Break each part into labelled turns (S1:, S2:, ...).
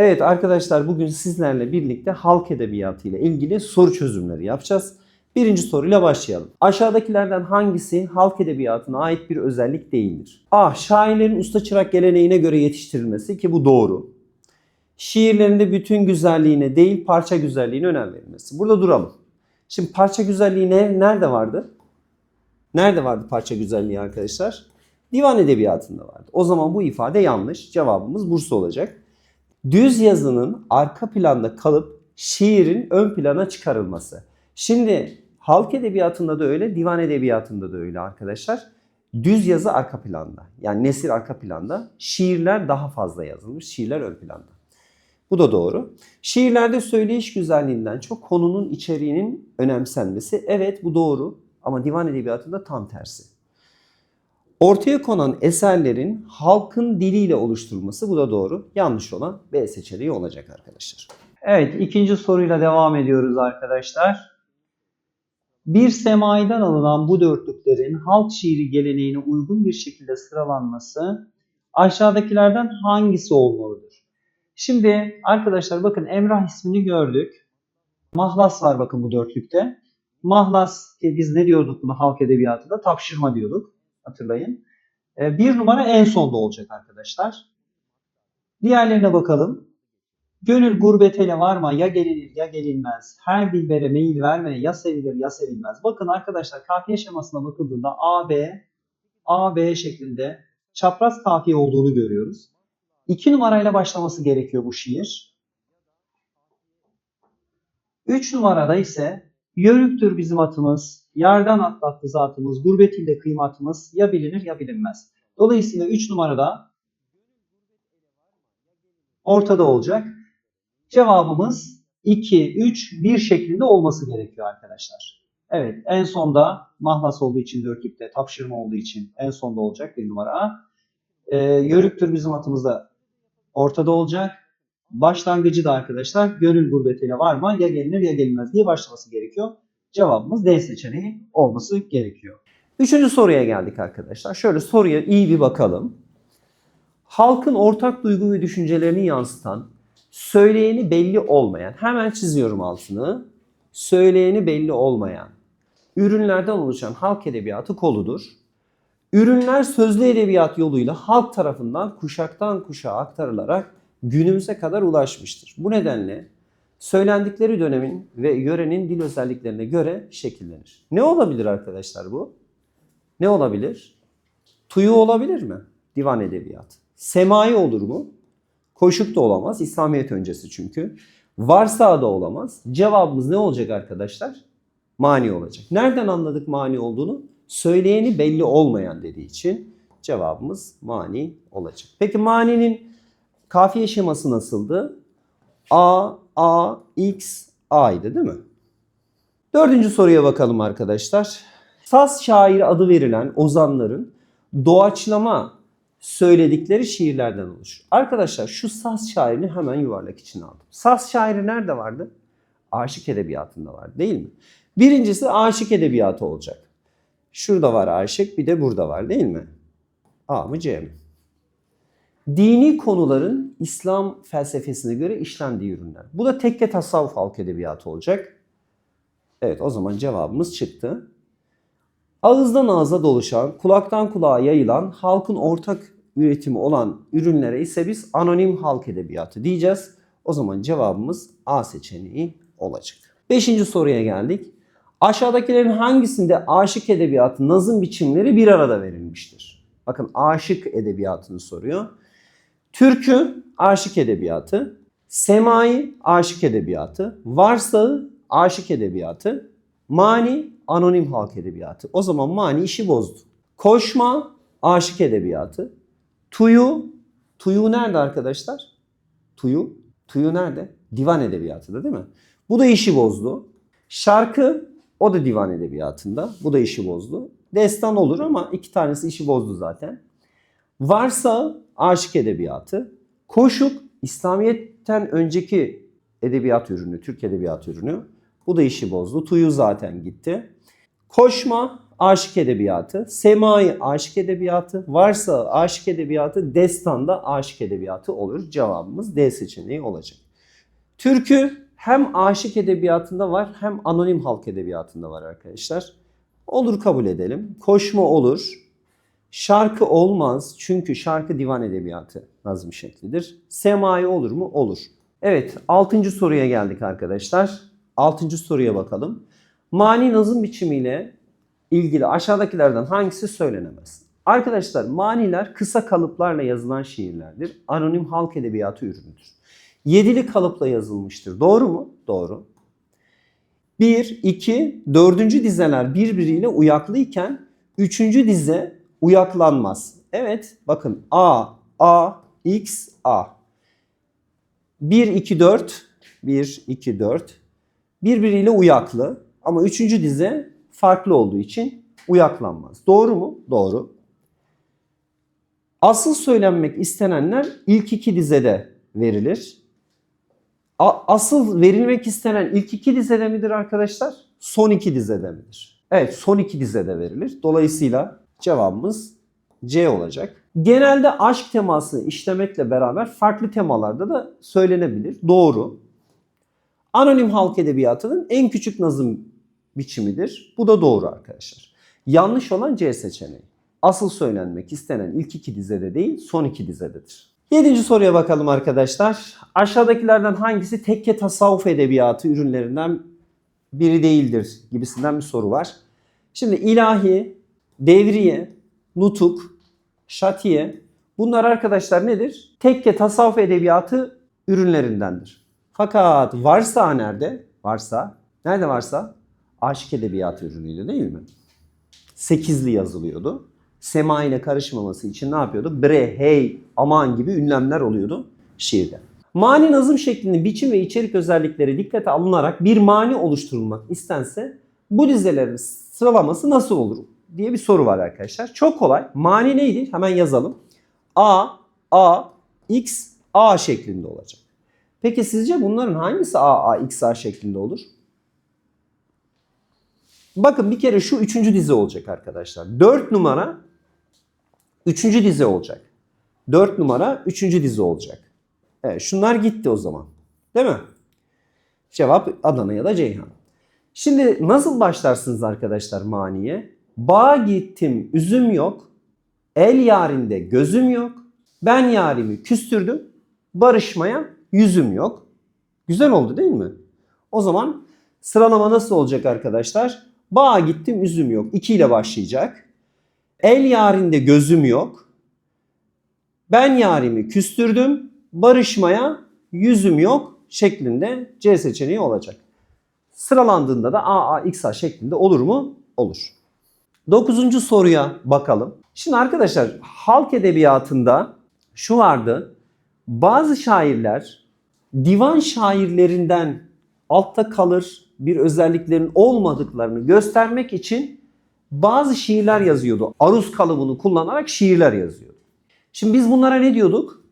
S1: Evet arkadaşlar bugün sizlerle birlikte halk edebiyatı ile ilgili soru çözümleri yapacağız. Birinci soruyla başlayalım. Aşağıdakilerden hangisi halk edebiyatına ait bir özellik değildir? A. Şairlerin usta çırak geleneğine göre yetiştirilmesi ki bu doğru. Şiirlerinde bütün güzelliğine değil parça güzelliğine önem verilmesi. Burada duralım. Şimdi parça güzelliği ne, nerede vardı? Nerede vardı parça güzelliği arkadaşlar? Divan edebiyatında vardı. O zaman bu ifade yanlış. Cevabımız Bursa olacak. Düz yazının arka planda kalıp şiirin ön plana çıkarılması. Şimdi halk edebiyatında da öyle, divan edebiyatında da öyle arkadaşlar. Düz yazı arka planda. Yani nesir arka planda. Şiirler daha fazla yazılmış. Şiirler ön planda. Bu da doğru. Şiirlerde söyleyiş güzelliğinden çok konunun içeriğinin önemsenmesi. Evet bu doğru ama divan edebiyatında tam tersi. Ortaya konan eserlerin halkın diliyle oluşturulması bu da doğru. Yanlış olan B seçeneği olacak arkadaşlar.
S2: Evet, ikinci soruyla devam ediyoruz arkadaşlar. Bir semaiden alınan bu dörtlüklerin halk şiiri geleneğine uygun bir şekilde sıralanması aşağıdakilerden hangisi olmalıdır? Şimdi arkadaşlar bakın Emrah ismini gördük. Mahlas var bakın bu dörtlükte. Mahlas ki biz ne diyorduk bunu halk edebiyatında? Tapşırma diyorduk. Hatırlayın. Ee, Bir numara en sonda olacak arkadaşlar. Diğerlerine bakalım. Gönül gurbet ele varma ya gelinir ya gelinmez. Her dilbere meyil verme ya sevilir ya sevilmez. Bakın arkadaşlar kafiye şemasına bakıldığında A, B, A, B şeklinde çapraz kafiye olduğunu görüyoruz. İki numarayla başlaması gerekiyor bu şiir. Üç numarada ise yörüktür bizim atımız, yardan atlattı zatımız, gurbet ile kıymatımız ya bilinir ya bilinmez. Dolayısıyla üç numarada ortada olacak. Cevabımız 2, 3, 1 şeklinde olması gerekiyor arkadaşlar. Evet en sonda mahlas olduğu için dörtlükte, tapşırma olduğu için en sonda olacak bir numara. Ee, yörüktür bizim atımızda ortada olacak. Başlangıcı da arkadaşlar gönül gurbetiyle var mı ya gelinir ya gelinmez diye başlaması gerekiyor. Cevabımız D seçeneği olması gerekiyor.
S1: Üçüncü soruya geldik arkadaşlar. Şöyle soruya iyi bir bakalım. Halkın ortak duygu ve düşüncelerini yansıtan, söyleyeni belli olmayan, hemen çiziyorum altını, söyleyeni belli olmayan, ürünlerden oluşan halk edebiyatı koludur. Ürünler sözlü edebiyat yoluyla halk tarafından kuşaktan kuşağa aktarılarak günümüze kadar ulaşmıştır. Bu nedenle söylendikleri dönemin ve yörenin dil özelliklerine göre şekillenir. Ne olabilir arkadaşlar bu? Ne olabilir? Tuyu olabilir mi? Divan edebiyatı. Semai olur mu? Koşuk da olamaz. İslamiyet öncesi çünkü. Varsa da olamaz. Cevabımız ne olacak arkadaşlar? Mani olacak. Nereden anladık mani olduğunu? Söyleyeni belli olmayan dediği için cevabımız mani olacak. Peki maninin kafiye şeması nasıldı? A, A, X, A'ydı değil mi? Dördüncü soruya bakalım arkadaşlar. Saz şairi adı verilen ozanların doğaçlama söyledikleri şiirlerden oluşur. Arkadaşlar şu saz şairini hemen yuvarlak içine aldım. Saz şairi nerede vardı? Aşık edebiyatında vardı değil mi? Birincisi aşık edebiyatı olacak. Şurada var aşık bir de burada var değil mi? A mı C mi? Dini konuların İslam felsefesine göre işlendiği ürünler. Bu da tekke tasavvuf halk edebiyatı olacak. Evet o zaman cevabımız çıktı. Ağızdan ağza doluşan, kulaktan kulağa yayılan, halkın ortak üretimi olan ürünlere ise biz anonim halk edebiyatı diyeceğiz. O zaman cevabımız A seçeneği olacak. Beşinci soruya geldik. Aşağıdakilerin hangisinde aşık edebiyatı nazım biçimleri bir arada verilmiştir? Bakın aşık edebiyatını soruyor. Türkü aşık edebiyatı, semai aşık edebiyatı, varsağı aşık edebiyatı, mani anonim halk edebiyatı. O zaman mani işi bozdu. Koşma aşık edebiyatı, tuyu, tuyu nerede arkadaşlar? Tuyu, tuyu nerede? Divan edebiyatıda değil mi? Bu da işi bozdu. Şarkı o da divan edebiyatında. Bu da işi bozdu. Destan olur ama iki tanesi işi bozdu zaten. Varsa aşık edebiyatı. Koşuk İslamiyet'ten önceki edebiyat ürünü, Türk edebiyat ürünü. Bu da işi bozdu. Tuyu zaten gitti. Koşma aşık edebiyatı, semai aşık edebiyatı, varsa aşık edebiyatı, destanda aşık edebiyatı olur. Cevabımız D seçeneği olacak. Türkü hem aşık edebiyatında var hem anonim halk edebiyatında var arkadaşlar. Olur kabul edelim. Koşma olur. Şarkı olmaz çünkü şarkı divan edebiyatı nazım şeklidir. Semai olur mu? Olur. Evet 6. soruya geldik arkadaşlar. 6. soruya bakalım. Mani nazım biçimiyle ilgili aşağıdakilerden hangisi söylenemez? Arkadaşlar maniler kısa kalıplarla yazılan şiirlerdir. Anonim halk edebiyatı ürünüdür. Yedili kalıpla yazılmıştır. Doğru mu? Doğru. 1, 2, 4. dizeler birbiriyle uyaklıyken 3. dize uyaklanmaz. Evet bakın A, A, X, A. 1, 2, 4, 1, 2, 4 birbiriyle uyaklı ama 3. dize farklı olduğu için uyaklanmaz. Doğru mu? Doğru. Asıl söylenmek istenenler ilk iki dizede verilir. Asıl verilmek istenen ilk iki dizede midir arkadaşlar? Son iki dizede midir? Evet son iki dizede verilir. Dolayısıyla cevabımız C olacak. Genelde aşk teması işlemekle beraber farklı temalarda da söylenebilir. Doğru. Anonim halk edebiyatının en küçük nazım biçimidir. Bu da doğru arkadaşlar. Yanlış olan C seçeneği. Asıl söylenmek istenen ilk iki dizede değil son iki dizededir. Yedinci soruya bakalım arkadaşlar. Aşağıdakilerden hangisi tekke tasavvuf edebiyatı ürünlerinden biri değildir gibisinden bir soru var. Şimdi ilahi, devriye, nutuk, şatiye bunlar arkadaşlar nedir? Tekke tasavvuf edebiyatı ürünlerindendir. Fakat varsa nerede? Varsa, nerede varsa? Aşık edebiyatı ürünüydü değil mi? Sekizli yazılıyordu. Sema ile karışmaması için ne yapıyordu? Bre, hey, aman gibi ünlemler oluyordu şiirde. Mani nazım şeklinin biçim ve içerik özellikleri dikkate alınarak bir mani oluşturulmak istense bu dizelerin sıralaması nasıl olur diye bir soru var arkadaşlar. Çok kolay. Mani neydi? Hemen yazalım. A, A, X, A şeklinde olacak. Peki sizce bunların hangisi A, A, X, A şeklinde olur? Bakın bir kere şu üçüncü dizi olacak arkadaşlar. 4 numara üçüncü dizi olacak. 4 numara üçüncü dizi olacak. Evet şunlar gitti o zaman. Değil mi? Cevap Adana ya da Ceyhan. Şimdi nasıl başlarsınız arkadaşlar maniye? Bağ gittim üzüm yok. El yarinde gözüm yok. Ben yarimi küstürdüm. Barışmaya yüzüm yok. Güzel oldu değil mi? O zaman sıralama nasıl olacak arkadaşlar? Bağa gittim üzüm yok. 2 ile başlayacak. El yarinde gözüm yok. Ben yarimi küstürdüm. Barışmaya yüzüm yok şeklinde C seçeneği olacak. Sıralandığında da A şeklinde olur mu? Olur. Dokuzuncu soruya bakalım. Şimdi arkadaşlar halk edebiyatında şu vardı. Bazı şairler divan şairlerinden altta kalır bir özelliklerin olmadıklarını göstermek için bazı şiirler yazıyordu. Aruz kalıbını kullanarak şiirler yazıyordu. Şimdi biz bunlara ne diyorduk?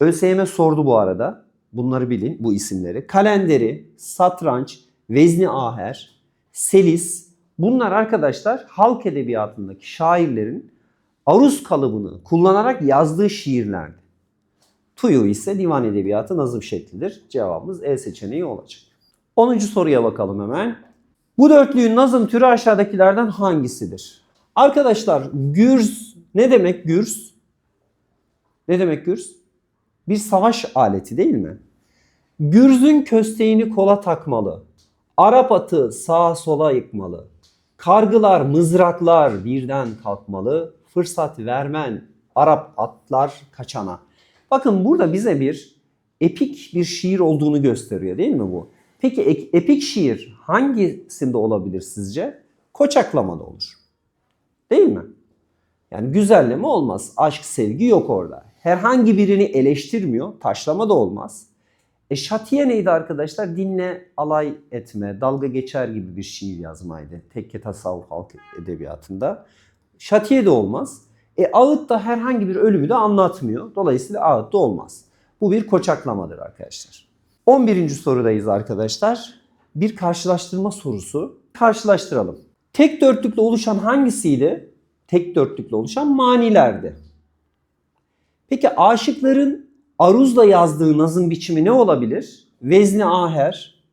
S1: ÖSYM sordu bu arada. Bunları bilin bu isimleri. Kalenderi, satranç, vezni aher, selis bunlar arkadaşlar halk edebiyatındaki şairlerin aruz kalıbını kullanarak yazdığı şiirlerdi. Tuyu ise divan edebiyatı nazım şeklidir. Cevabımız E seçeneği olacak. 10. soruya bakalım hemen. Bu dörtlüğün nazım türü aşağıdakilerden hangisidir? Arkadaşlar gürz ne demek gürz? Ne demek gürz? Bir savaş aleti değil mi? Gürzün kösteğini kola takmalı. Arap atı sağa sola yıkmalı. Kargılar, mızraklar birden kalkmalı. Fırsat vermen Arap atlar kaçana. Bakın burada bize bir epik bir şiir olduğunu gösteriyor değil mi bu? Peki epik şiir hangisinde olabilir sizce? Koçaklamada olur. Değil mi? Yani güzelleme olmaz. Aşk, sevgi yok orada. Herhangi birini eleştirmiyor. Taşlama da olmaz. E şatiye neydi arkadaşlar? Dinle alay etme, dalga geçer gibi bir şiir yazmaydı. Tekke tasavvuf halk edebiyatında. Şatiye de olmaz. E ağıt da herhangi bir ölümü de anlatmıyor. Dolayısıyla ağıt da olmaz. Bu bir koçaklamadır arkadaşlar. 11. sorudayız arkadaşlar. Bir karşılaştırma sorusu. Karşılaştıralım. Tek dörtlükle oluşan hangisiydi? Tek dörtlükle oluşan manilerdi. Peki aşıkların aruzla yazdığı nazım biçimi ne olabilir? Vezni aher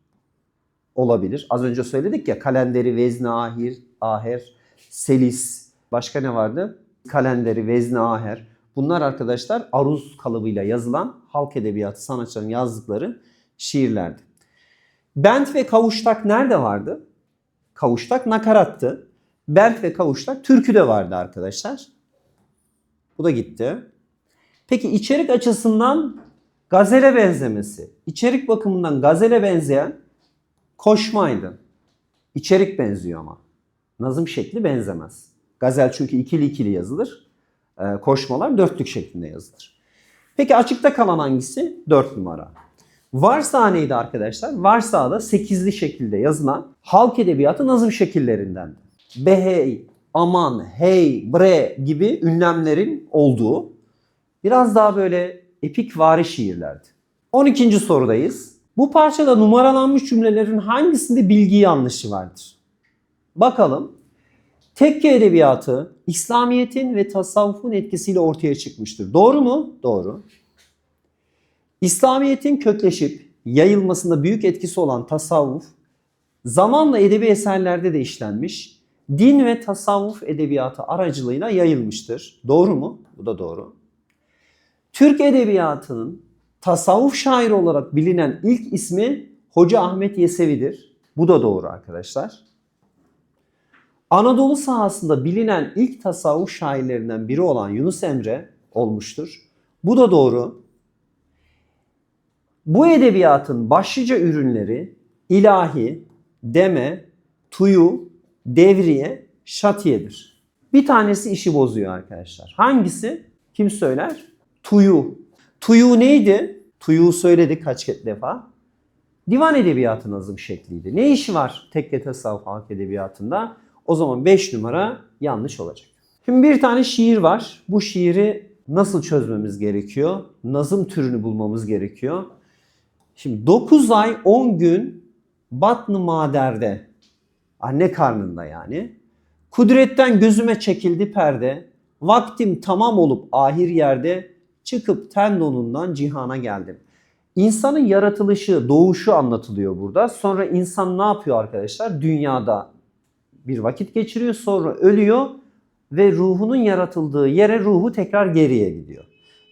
S1: olabilir. Az önce söyledik ya kalenderi vezni ahir, aher, selis. Başka ne vardı? Kalenderi vezni aher. Bunlar arkadaşlar aruz kalıbıyla yazılan halk edebiyatı sanatçıların yazdıkları şiirlerdi. Bent ve kavuştak nerede vardı? Kavuştak nakarattı. Bent ve kavuştak türküde vardı arkadaşlar. Bu da gitti. Peki içerik açısından gazele benzemesi. İçerik bakımından gazele benzeyen koşmaydı. İçerik benziyor ama. Nazım şekli benzemez. Gazel çünkü ikili ikili yazılır. Ee, koşmalar dörtlük şeklinde yazılır. Peki açıkta kalan hangisi? Dört numara. Varsa neydi arkadaşlar? Varsa da sekizli şekilde yazılan halk edebiyatı nazım şekillerinden. Behey, aman, hey, bre gibi ünlemlerin olduğu biraz daha böyle epik vari şiirlerdi. 12. sorudayız. Bu parçada numaralanmış cümlelerin hangisinde bilgi yanlışı vardır? Bakalım. Tekke edebiyatı İslamiyet'in ve tasavvufun etkisiyle ortaya çıkmıştır. Doğru mu? Doğru. İslamiyet'in kökleşip yayılmasında büyük etkisi olan tasavvuf zamanla edebi eserlerde de işlenmiş, din ve tasavvuf edebiyatı aracılığıyla yayılmıştır. Doğru mu? Bu da doğru. Türk edebiyatının tasavvuf şairi olarak bilinen ilk ismi Hoca Ahmet Yesevi'dir. Bu da doğru arkadaşlar. Anadolu sahasında bilinen ilk tasavvuf şairlerinden biri olan Yunus Emre olmuştur. Bu da doğru. Bu edebiyatın başlıca ürünleri ilahi, deme, tuyu, devriye, şatiyedir. Bir tanesi işi bozuyor arkadaşlar. Hangisi? Kim söyler? Tuyu. Tuyu neydi? Tuyu söyledik kaç defa. Divan edebiyatı nazım şekliydi. Ne işi var tekke tasavvuf halk edebiyatında? O zaman 5 numara yanlış olacak. Şimdi bir tane şiir var. Bu şiiri nasıl çözmemiz gerekiyor? Nazım türünü bulmamız gerekiyor. Şimdi 9 ay 10 gün batn-ı maderde anne karnında yani kudretten gözüme çekildi perde vaktim tamam olup ahir yerde çıkıp ten donundan cihana geldim. İnsanın yaratılışı, doğuşu anlatılıyor burada. Sonra insan ne yapıyor arkadaşlar? Dünyada bir vakit geçiriyor, sonra ölüyor ve ruhunun yaratıldığı yere ruhu tekrar geriye gidiyor.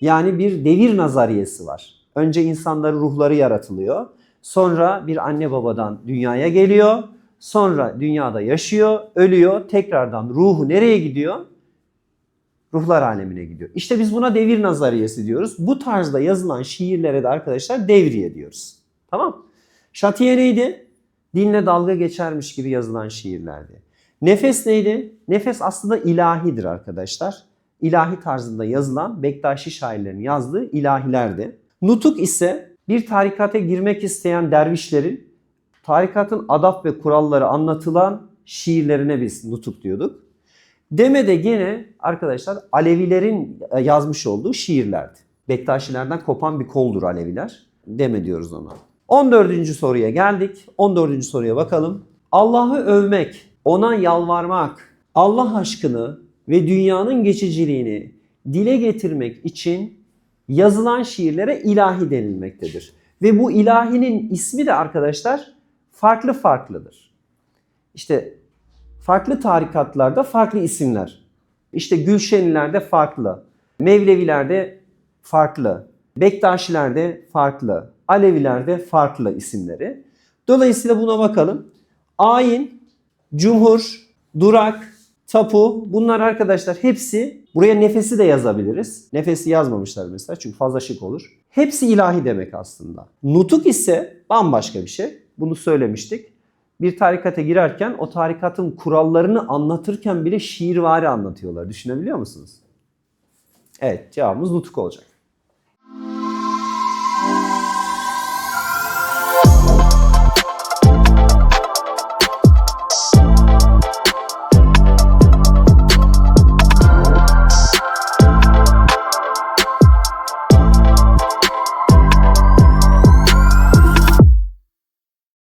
S1: Yani bir devir nazariyesi var. Önce insanların ruhları yaratılıyor. Sonra bir anne babadan dünyaya geliyor. Sonra dünyada yaşıyor, ölüyor. Tekrardan ruhu nereye gidiyor? Ruhlar alemine gidiyor. İşte biz buna devir nazariyesi diyoruz. Bu tarzda yazılan şiirlere de arkadaşlar devriye diyoruz. Tamam? Şatiye neydi? Dinle dalga geçermiş gibi yazılan şiirlerdi. Nefes neydi? Nefes aslında ilahidir arkadaşlar. İlahi tarzında yazılan Bektaşi şairlerin yazdığı ilahilerdi. Nutuk ise bir tarikata girmek isteyen dervişlerin tarikatın adab ve kuralları anlatılan şiirlerine biz nutuk diyorduk. Deme de gene arkadaşlar Alevilerin yazmış olduğu şiirlerdi. Bektaşilerden kopan bir koldur Aleviler. Deme diyoruz ona. 14. soruya geldik. 14. soruya bakalım. Allah'ı övmek, ona yalvarmak, Allah aşkını ve dünyanın geçiciliğini dile getirmek için yazılan şiirlere ilahi denilmektedir. Ve bu ilahinin ismi de arkadaşlar farklı farklıdır. İşte farklı tarikatlarda farklı isimler. İşte Gülşenilerde farklı, Mevlevilerde farklı, Bektaşilerde farklı, Alevilerde farklı isimleri. Dolayısıyla buna bakalım. Ayin, cumhur, durak, tapu bunlar arkadaşlar hepsi buraya nefesi de yazabiliriz. Nefesi yazmamışlar mesela çünkü fazla şık olur. Hepsi ilahi demek aslında. Nutuk ise bambaşka bir şey. Bunu söylemiştik. Bir tarikata girerken o tarikatın kurallarını anlatırken bile şiirvari anlatıyorlar. Düşünebiliyor musunuz? Evet cevabımız nutuk olacak.